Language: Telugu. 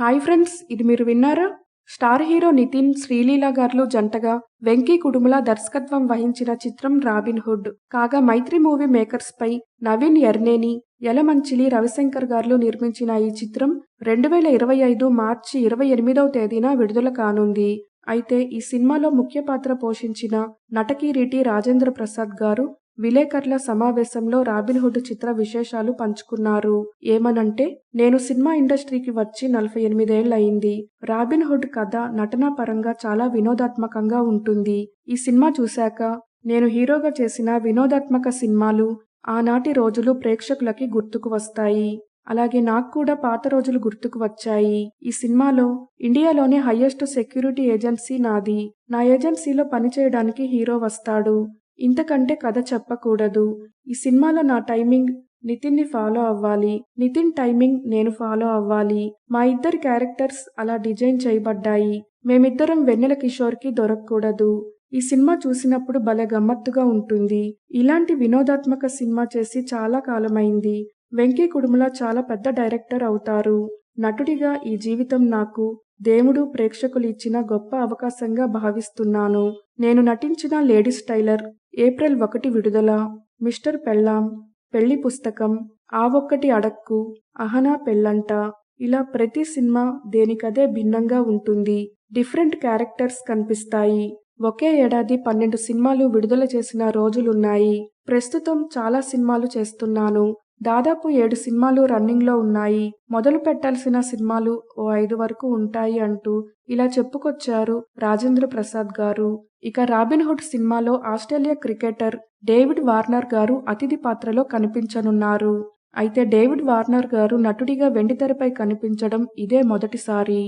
హాయ్ ఫ్రెండ్స్ ఇది మీరు విన్నారా? స్టార్ హీరో నితిన్ శ్రీలీల గారు జంటగా వెంకీ కుడుముల దర్శకత్వం వహించిన చిత్రం రాబిన్ హుడ్. కాగా మైత్రి మూవీ మేకర్స్ పై నవీన్ ఎర్నేని యలమంచిలి రవిశంకర్ గారు నిర్మించిన ఈ చిత్రం రెండు వేల ఇరవై ఐదు మార్చి ఇరవై ఎనిమిదవ తేదీన విడుదల కానుంది. అయితే ఈ సినిమాలో ముఖ్య పాత్ర పోషించిన నటకిరీటి రాజేంద్ర ప్రసాద్ గారు విలేకరుల సమావేశంలో రాబిన్హుడ్ చిత్ర విశేషాలు పంచుకున్నారు. ఏమనంటే నేను సినిమా ఇండస్ట్రీకి వచ్చి నలభై ఎనిమిదేళ్ళయింది రాబిన్హుడ్ కథ నటనా పరంగా చాలా వినోదాత్మకంగా ఉంటుంది. ఈ సినిమా చూశాక నేను హీరోగా చేసిన వినోదాత్మక సినిమాలు ఆనాటి రోజులు ప్రేక్షకులకి గుర్తుకు వస్తాయి. అలాగే నాకు కూడా పాత రోజులు గుర్తుకు వచ్చాయి. ఈ సినిమాలో ఇండియాలోనే హయ్యెస్ట్ సెక్యూరిటీ ఏజెన్సీ నాది. నా ఏజెన్సీలో పనిచేయడానికి హీరో వస్తాడు. ఇంతకంటే కథ చెప్పకూడదు. ఈ సినిమాలో నా టైమింగ్ నితిన్ని ఫాలో అవ్వాలి. నితిన్ టైమింగ్ నేను ఫాలో అవ్వాలి. మా ఇద్దరి క్యారెక్టర్స్ అలా డిజైన్ చేయబడ్డాయి. మేమిద్దరం వెన్నెల కిషోర్కి దొరకకూడదు. ఈ సినిమా చూసినప్పుడు భలే గమ్మత్తుగా ఉంటుంది. ఇలాంటి వినోదాత్మక సినిమా చేసి చాలా కాలమైంది. వెంకీ కుడుముల చాలా పెద్ద డైరెక్టర్ అవుతారు. నటుడిగా ఈ జీవితం నాకు దేవుడు ప్రేక్షకులు ఇచ్చిన గొప్ప అవకాశంగా భావిస్తున్నాను. నేను నటించిన లేడీస్ టైలర్ ఏప్రిల్ ఒకటి విడుదల. మిస్టర్ పెళ్ళాం పెళ్ళి పుస్తకం ఆ ఒక్కటి అడక్కు అహనా పెళ్ళంట. ఇలా ప్రతి సినిమా దేనికదే భిన్నంగా ఉంటుంది. డిఫరెంట్ క్యారెక్టర్స్ కనిపిస్తాయి. ఒకే ఏడాది పన్నెండు సినిమాలు విడుదల చేసిన రోజులున్నాయి. ప్రస్తుతం చాలా సినిమాలు చేస్తున్నాను. దాదాపు ఏడు సినిమాలు రన్నింగ్లో ఉన్నాయి. మొదలు పెట్టాల్సిన సినిమాలు ఓ ఐదు వరకు ఉంటాయి అంటూ ఇలా చెప్పుకొచ్చారు రాజేంద్ర ప్రసాద్ గారు. ఇక రాబిన్హుడ్ సినిమాలో ఆస్ట్రేలియా క్రికెటర్ డేవిడ్ వార్నర్ గారు అతిథి పాత్రలో కనిపించనున్నారు. అయితే డేవిడ్ వార్నర్ గారు నటుడిగా వెండితెరపై కనిపించడం ఇదే మొదటిసారి.